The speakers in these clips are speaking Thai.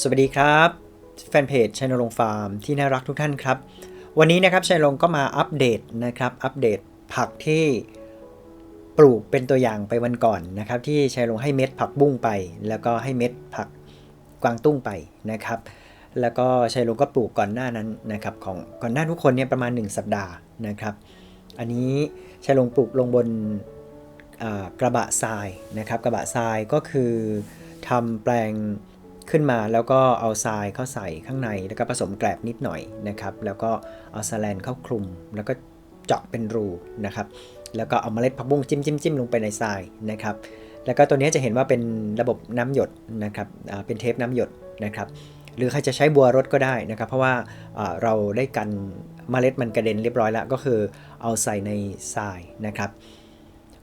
สวัสดีครับแฟนเพจชัยนรงฟาร์มที่น่ารักทุกท่านครับ วันนี้นะครับชัยนรงก็มาอัปเดตนะครับอัปเดตผักที่ปลูกเป็นตัวอย่างไปวันก่อนนะครับ ที่ชัยรงให้เม็ดผักบุ้งไป แล้วก็ให้เม็ดผักกวางตุ้งไปนะครับ แล้วก็ชัยรงก็ปลูกก่อนหน้านั้นนะครับของก่อนหน้าทุกคนเนี่ยประมาณ 1 สัปดาห์นะครับ อันนี้ชัยรงปลูกลงบนกระบะทรายนะครับ กระบะทรายก็คือทำแปลง ขึ้นมาแล้วก็เอาทรายเข้าใส่ข้างในแล้วก็ผสมแกลบนิดหน่อยนะครับ แล้วก็เอาสแลนเข้าคลุม แล้วก็เจาะเป็นรูนะครับ แล้วก็เอาเมล็ดผักบุ้งจิ้มจิ้มจิ้มลงไปในทรายนะครับ แล้วก็ตัวนี้จะเห็นว่าเป็นระบบน้ำหยดนะครับเป็นเทปน้ำหยดนะครับ หรือใครจะใช้บัวรดก็ได้นะครับ เพราะว่าเราได้กันเมล็ดมันกระเด็นเรียบร้อยแล้วก็คือเอาใส่ในทรายนะครับ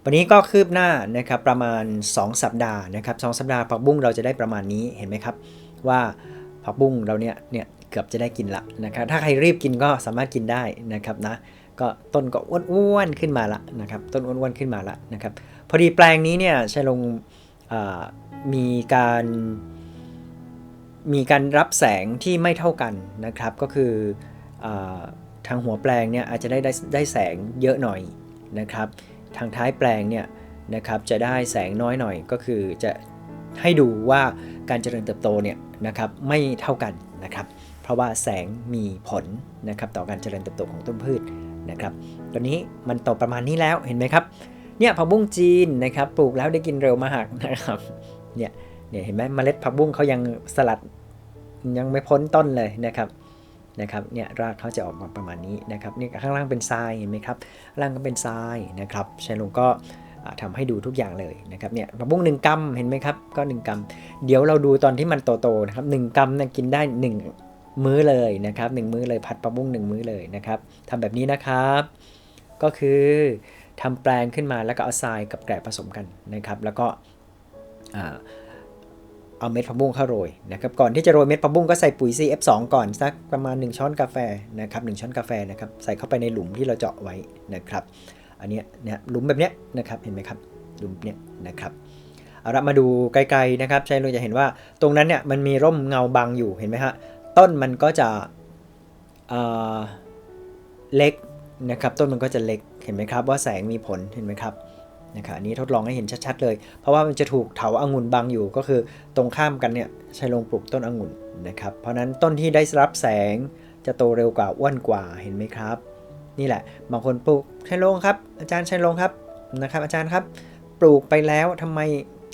วันนี้ก็คืบหน้านะครับประมาณ 2 สัปดาห์นะครับสสัปดาห์ผักบุ้งเราจะได้ประมาณนี้เห็นไหมครับ ว่าผักบุ้งเราเนี่ยเนี่ยเกือบจะได้กินละนะครับถ้าใครรีบกินก็สามารถกินได้นะครับนะก็ต้นก็อ้วนๆขึ้นมาละนะครับต้นอ้วนๆขึ้นมาละนะครับพอดีแปลงนี้เนี่ยชัยลงมีการมีการรับแสงที่ไม่เท่ากันนะครับ ก็คืออทางหัวแปลงเนี่ยอาจจะได้ได้ได้แสงเยอะหน่อยนะครับ ทางท้ายแปลงเนี่ยนะครับจะได้แสงน้อยหน่อยก็คือจะให้ดูว่าการเจริญเติบโตเนี่ยนะครับไม่เท่ากันนะครับ เพราะว่าแสงมีผลนะครับต่อการเจริญเติบโตของต้นพืชนะครับตอนนี้มันโตประมาณนี้แล้วเห็นไหมครับเนี่ยผักบุ้งจีนนะครับปลูกแล้วได้กินเร็วมากนะครับเนี่ยเนี่ยเห็นไหมเมล็ดผักบุ้งเขายังสลัดยังไม่พ้นต้นเลยนะครับ นะครับเนี่ยรากเขาจะออกมาประมาณนี้นะครับเนี่ยข้างล่างเป็นทรายเห็นไหมครับล่างก็เป็นทรายนะครับชัยลุงก็อ่าทำให้ดูทุกอย่างเลยนะครับเนี่ยผักบุ้งหนึ่งกำเห็นไหมครับก็1กำเดี๋ยวเราดูตอนที่มันโตๆนะครับหนึ่งกำนะกินได้ 1 มื้อเลยนะครับหนึ่งมื้อเลยผัดผักบุ้งหนึ่งมื้อเลยนะครับทำแบบนี้นะครับ ก็คือทำแปลงขึ้นมาแล้วก็เอาทรายกับแกลบผสมกันนะครับ แล้วก็ เอาเม็ดผักบุ้งเข้าโรยนะครับก่อนที่จะโรยเม็ดผักบุ้งก็ใส่ปุ๋ย CF2 ก่อนสักประมาณ 1 ช้อนกาแฟนะครับ1ช้อนกาแฟนะครับใส่เข้าไปในหลุมที่เราเจาะไว้นะครับ อันนี้เนี่ยหลุมแบบเนี้ยนะครับเห็นไหมครับหลุมเนี้ยนะครับเอาละมาดูไกลๆนะครับใช่เราจะเห็นว่าตรงนั้นเนี่ยมันมีร่มเงาบังอยู่เห็นไหมฮะต้นมันก็จะเอ่อเล็กนะครับต้นมันก็จะเล็กเห็นไหมครับว่าแสงมีผลเห็นไหมครับ นะครับอันนี้ทดลองให้เห็นชัดๆเลย เพราะว่ามันจะถูกเถาอางุ่นบังอยู่ก็คือตรงข้ามกันเนี่ยใช้ลงปลูกต้นองุ่นนะครับเพราะนั้นต้นที่ได้รับแสงจะโตเร็วกว่าอ้วนกว่าเห็นไหมครับ นี่แหละบางคนปลูกชัยลงครับ อาจารย์ชัยลงครับนะครับ อาจารย์ครับปลูกไปแล้วทำไม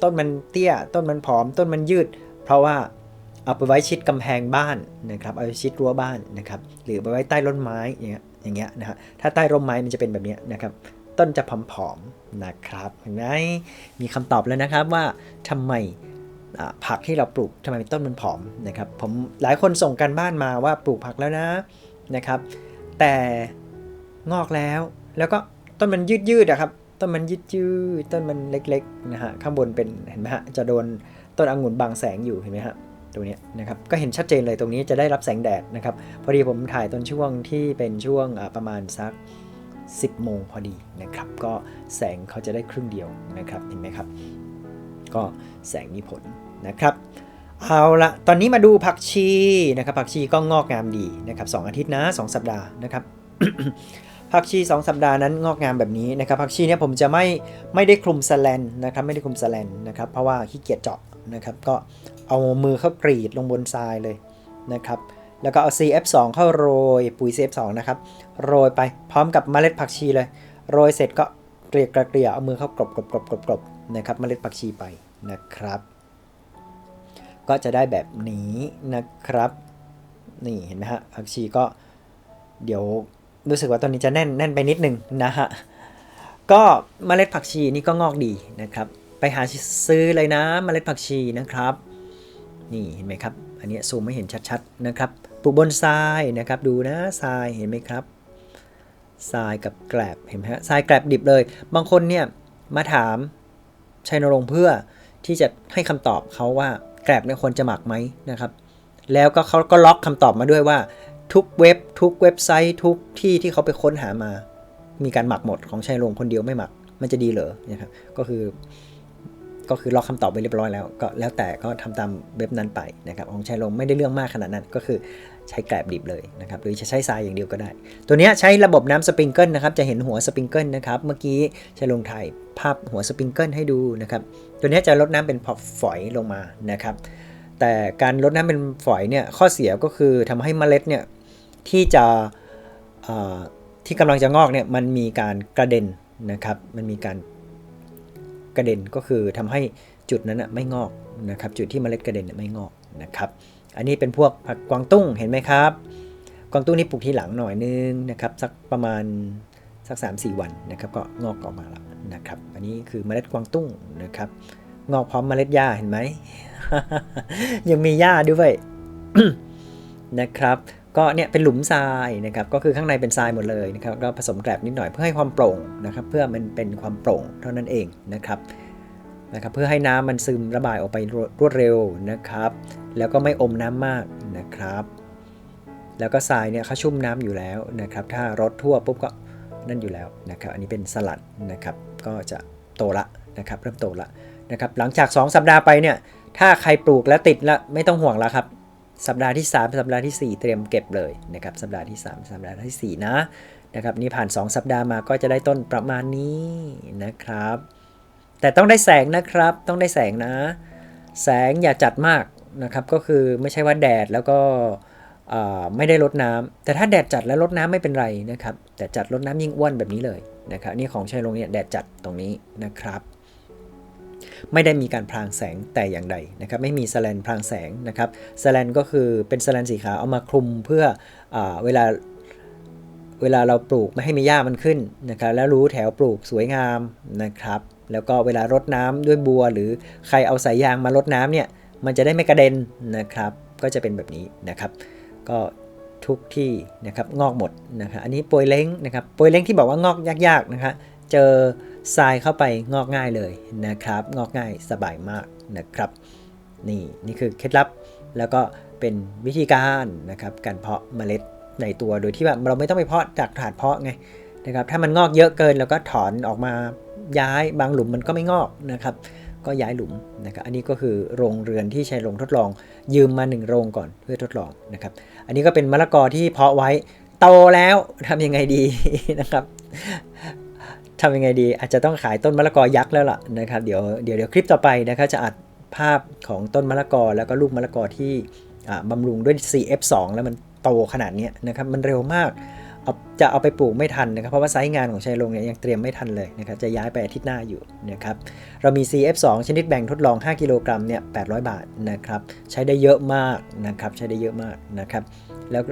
ต้นมันเตี้ย ต้นมันผอม ต้นมันยืด เพราะว่าเอาไปไว้ชิดกำแพงบ้านนะครับเอาไปชิดรั้วบ้านนะครับหรือไปไว้ใต้ร่มไม้อย่างเงี้ยอย่างเงี้ยนะฮะถ้าใต้ร่มไม้มันจะเป็นแบบเนี้ยนะครับ ต้นจะผอมๆนะครับเห็นไหมมีคำตอบแล้วนะครับว่าทำไมผักที่เราปลูกทำไมต้นมันผอมนะครับผมหลายคนส่งกันบ้านมาว่าปลูกผักแล้วนะนะครับ แต่งอกแล้วแล้วก็ต้นมันยืดยืดๆอะครับต้นมันยืดยืดๆต้นมันเล็กๆนะฮะข้างบนเป็นเห็นไหมฮะจะโดนต้นองุ่นบังแสงอยู่เห็นไหมฮะตรงนี้นะครับก็เห็นชัดเจนเลยตรงนี้จะได้รับแสงแดดนะครับพอดีผมถ่ายตอนช่วงที่เป็นช่วงประมาณสัก 10 โมงพอดีนะครับ ก็แสงเขาจะได้ครึ่งเดียวนะครับเห็นไหมครับ ก็แสงมีผลนะครับ เอาละตอนนี้มาดูผักชีนะครับผักชีก็งอกงามดีนะครับสองอาทิตย์นะสองสัปดาห์นะครับผักชี 2 สัปดาห์นั้นงอกงามแบบนี้นะครับผักชีเนี่ยผมจะไม่ไม่ได้คลุมสแลนนะครับไม่ได้คลุมสแลนนะครับเพราะว่าขี้เกียจเจาะนะครับก็เอามือเข้ากรีดลงบนทรายเลยนะครับ แล้วก็เอา CF2 เข้าโรยปุ๋ย CF2 นะครับ โรยไปพร้อมกับเมล็ดผักชีเลย โรยเสร็จก็เกลี่ยเกลี่ยเอามือเข้ากรบกรบกรบกรบกรบนะครับเมล็ดผักชีไปนะครับ ก็จะได้แบบนี้นะครับ นี่เห็นไหมฮะผักชีก็เดี๋ยวรู้สึกว่าตอนนี้จะแน่นแน่นไปนิดนึงนะฮะก็เมล็ดผักชีนี่ก็งอกดีนะครับ ไปหาซื้อเลยนะเมล็ดผักชีนะครับ นี่เห็นไหมครับ อันนี้ซูมไม่เห็นชัดๆนะครับ ปลูกบนทรายนะครับ ดูนะทรายเห็นไหมครับทรายกับแกลบเห็นไหมฮะทรายแกลบดิบเลย บางคนเนี่ยมาถามชัยนรงค์เพื่อที่จะให้คำตอบเขาว่าแกลบเนี่ยควรจะหมักไหมนะครับ แล้วก็เขาก็ล็อกคำตอบมาด้วยว่า ทุกเว็บ ทุกเว็บไซต์ทุกที่ที่เขาไปค้นหามา มีการหมักหมดของชัยลงคนเดียวไม่หมัก มันจะดีเหรอนะครับก็คือก็คือล็อกคำตอบไปเรียบร้อยแล้ว ก็แล้วแต่ก็ทำตามเว็บนั้นไปนะครับ ของชัยลงไม่ได้เรื่องมากขนาดนั้นก็คือ ใช้แกลบดิบเลยนะครับหรือจะใช้ทรายอย่างเดียวก็ได้ ตัวนี้ใช้ระบบน้ำสปริงเกิลนะครับจะเห็นหัวสปริงเกิลนะครับเมื่อกี้ชัยลงถ่ายภาพหัวสปริงเกิลให้ดูนะครับตัวนี้จะลดน้ำเป็นพอฝอยลงมานะครับแต่การลดน้ำเป็นฝอยเนี่ยข้อเสียก็คือทำให้เมล็ดเนี่ยที่จะที่กำลังจะงอกเนี่ยมันมีการกระเด็นนะครับมันมีการกระเด็นก็คือทำให้จุดนั้นนะไม่งอกนะครับจุดที่เมล็ดกระเด็นไม่งอกนะครับ อันนี้เป็นพวกผักกวางตุ้งเห็นไหมครับ กวางตุ้งนี่ปลูกทีหลังหน่อยนึงนะครับสักประมาณสัก 3-4 วันนะครับก็งอกออกมาแล้วนะครับ อันนี้คือเมล็ดกวางตุ้งนะครับ งอกพร้อมเมล็ดหญ้าเห็นไหม ยังมีหญ้าด้วยนะครับก็เนี่ยเป็นหลุมทรายนะครับก็คือข้างในเป็นทรายหมดเลยนะครับก็ผสมแกลบนิดหน่อยเพื่อให้ความโปร่งนะครับ เพื่อมันเป็นความโปร่งเท่านั้นเองนะครับ นะครับเพื่อให้น้ำมันซึมระบายออกไปรวดเร็วนะครับ แล้วก็ไม่อมน้ำมากนะครับ แล้วก็ทรายเนี่ยเขาชุ่มน้ำอยู่แล้วนะครับ ถ้ารดทั่วปุ๊บก็นั่นอยู่แล้วนะครับ อันนี้เป็นสลัดนะครับ ก็จะโตละนะครับ เริ่มโตละนะครับ หลังจาก 2 สัปดาห์ไปเนี่ย ถ้าใครปลูกแล้วติดแล้วไม่ต้องห่วงแล้วครับ สัปดาห์ที่ 3 สัปดาห์ที่ 4 เตรียมเก็บเลยนะครับ สัปดาห์ที่ 3 สัปดาห์ที่ 4 นะนะครับ นี่ผ่าน 2 สัปดาห์มาก็จะได้ต้นประมาณนี้นะครับ แต่ต้องได้แสงนะครับ ต้องได้แสงนะ แสงอย่าจัดมากนะครับ ก็คือไม่ใช่ว่าแดดแล้วก็ไม่ได้ลดน้ำแต่ถ้าแดดจัดแล้วลดน้ำไม่เป็นไรนะครับ แต่จัดลดน้ำยิ่งอ้วนแบบนี้เลยนะครับ นี่ของชัยลงเนี่ยแดดจัดตรงนี้นะครับ ไม่ได้มีการพรางแสงแต่อย่างใดนะครับ ไม่มีสแลนพรางแสงนะครับสแลนก็คือเป็นสแลนสีขาวเอามาคลุมเพื่ออเวลาเวลาเราปลูกไม่ให้มีหญ้ามันขึ้นนะครับ แล้วรู้แถวปลูกสวยงามนะครับ แล้วก็เวลารดน้ำด้วยบัว หรือใครเอาสายยางมารดน้ำเนี่ยมันจะได้ไม่กระเด็นนะครับ ก็จะเป็นแบบนี้นะครับ ก็ทุกที่นะครับงอกหมดนะครับอันนี้โปยเล้งนะครับโปยเล้งที่บอกว่างอกยากๆนะครับเจอทรายเข้าไปงอกง่ายเลยนะครับ งอกง่ายสบายมากนะครับ นี่นี่คือเคล็ดลับแล้วก็เป็นวิธีการนะครับการเพาะเมล็ดในตัวโดยที่แบบเราไม่ต้องไปเพาะจากถาดเพาะไงนะครับถ้ามันงอกเยอะเกินเราก็ถอนออกมา ย้ายบางหลุมมันก็ไม่งอกนะครับ ก็ย้ายหลุมนะครับอันนี้ก็คือโรงเรือนที่ใช้ลงทดลอง ยืมมา1โรงก่อนเพื่อทดลองนะครับ อันนี้ก็เป็นมะละกอที่เพาะไว้โตแล้วทำยังไงดีนะครับทำยังไงดีอาจจะต้องขายต้นมะละกอยักษ์แล้วล่ะนะครับเดี๋ยวเดี๋ยวเดี๋ยวคลิปต่อไปนะครับจะอัดภาพของต้นมะละกอแล้วก็ลูกมะละกอที่อ่าบำรุงด้วย CF2 แล้วมันโตขนาดนี้นะครับมันเร็วมาก เอาจะเอาไปปลูกไม่ทันนะครับ เพราะว่าไซต์งานของชัยลงเนี่ยยังเตรียมไม่ทันเลยนะครับจะย้ายไปอาทิตย์หน้าอยู่นะครับเรามี CF2 ชนิดแบ่งทดลอง 5 กิโลกรัมเนี่ย800 บาทนะครับใช้ได้เยอะมากนะครับใช้ได้เยอะมากนะครับแล้ว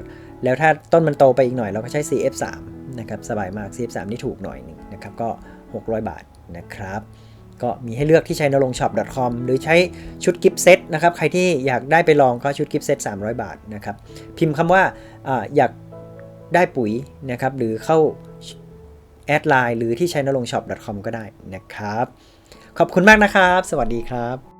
แล้วถ้าต้นมันโตไปอีกหน่อยเราก็ใช้ CF3 นะครับสบายมาก CF3 นี่ถูกหน่อยหนึงนะครับก็ 600 บาทนะครับก็มีให้เลือกที่ใช้นรงช็อป .com หรือใช้ชุดกิฟต์เซตนะครับ ใครที่อยากได้ไปลองก็ชุดกิฟต์เซต300 บาทนะครับ พิมพ์คำว่าอาอยาก ได้ปุ๋ยนะครับหรือเข้าแอดไลน์หรือที่ใช้นรงช็อป .com ก็ได้นะครับ ขอบคุณมากนะครับ สวัสดีครับ